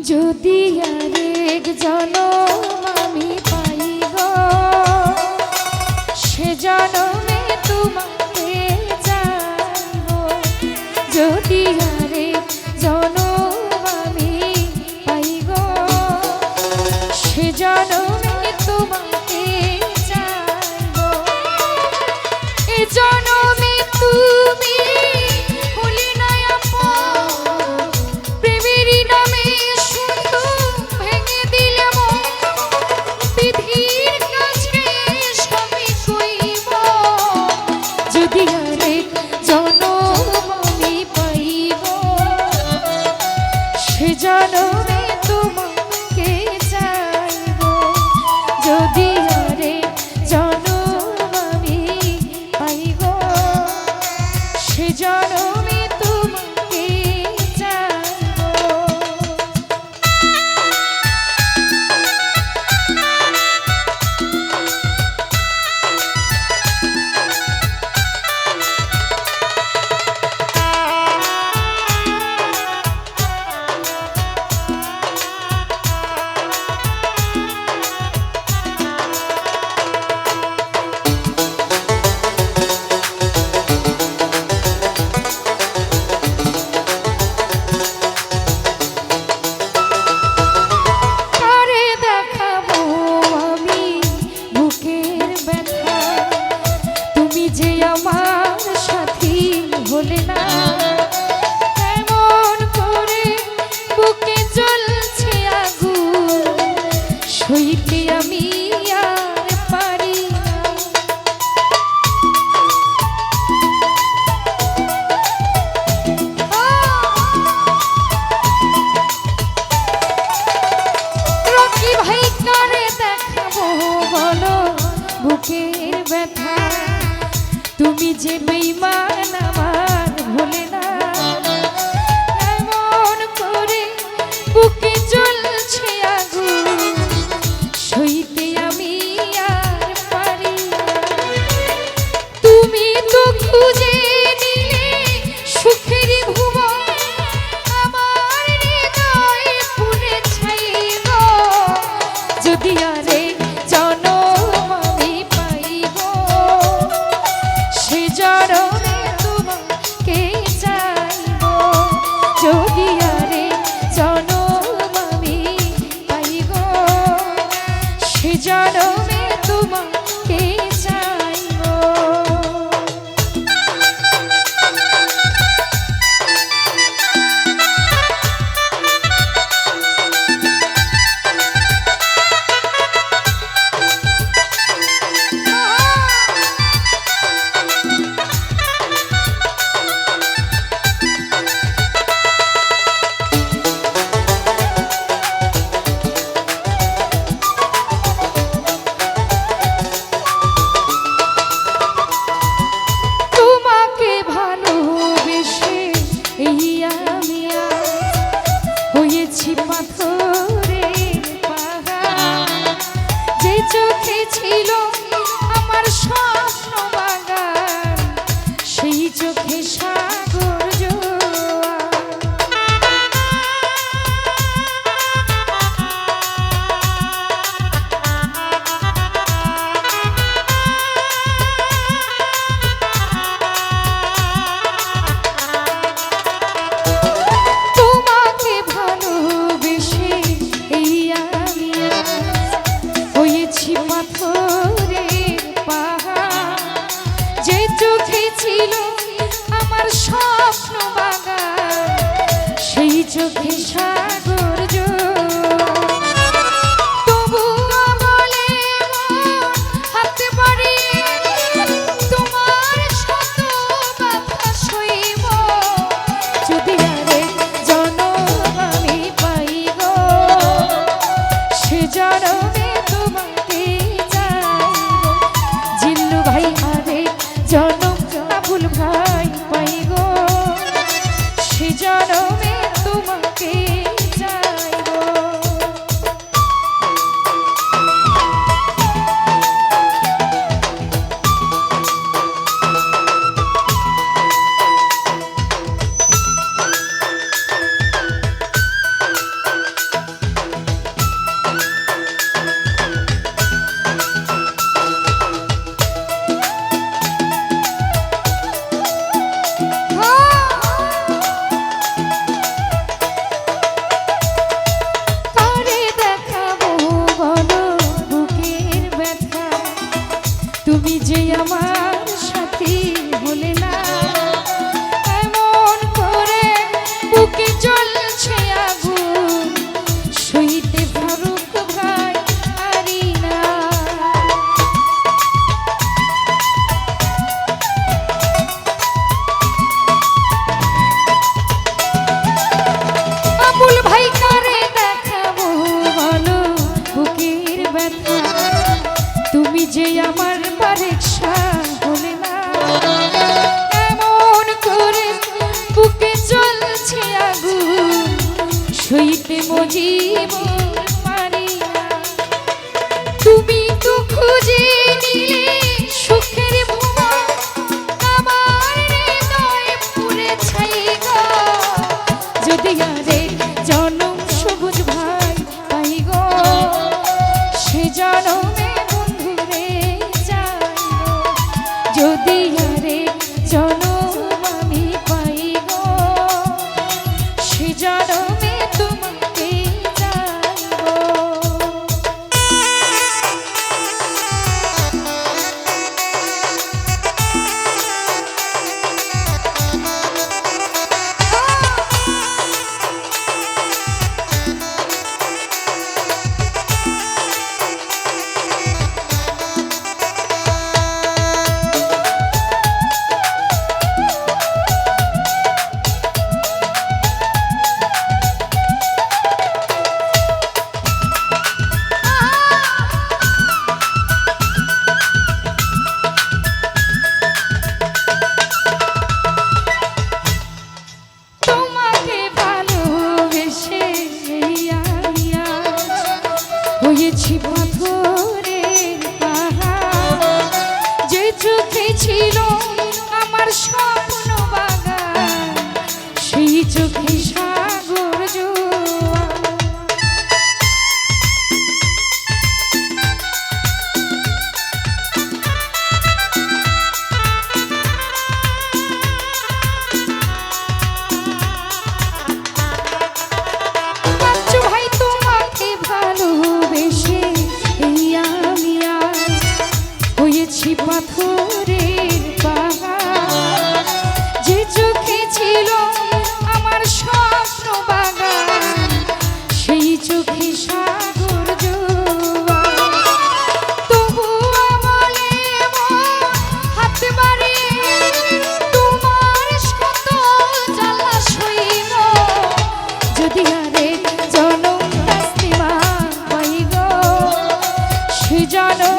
যদি আরেক জনম আমি পাই গো সে জনমে তোমাকে যাইব যদি আরেক জনম আমি পাই সে জনমে তোমাকে বুকের ব্যথা। তুমি যে বেইমান আমার ভুলে না। এমন করে বুকে ছিল। ছিল আমার স্বপ্ন বাগান। সেই চোখে সাগর যে আমার যদি আরে চোখে সাগর জোয়া তবু আমলে হাত মারি তোমার শত জ্বালা সইল। যদি আরে জন কাস্তিমা পাইগ সে জানো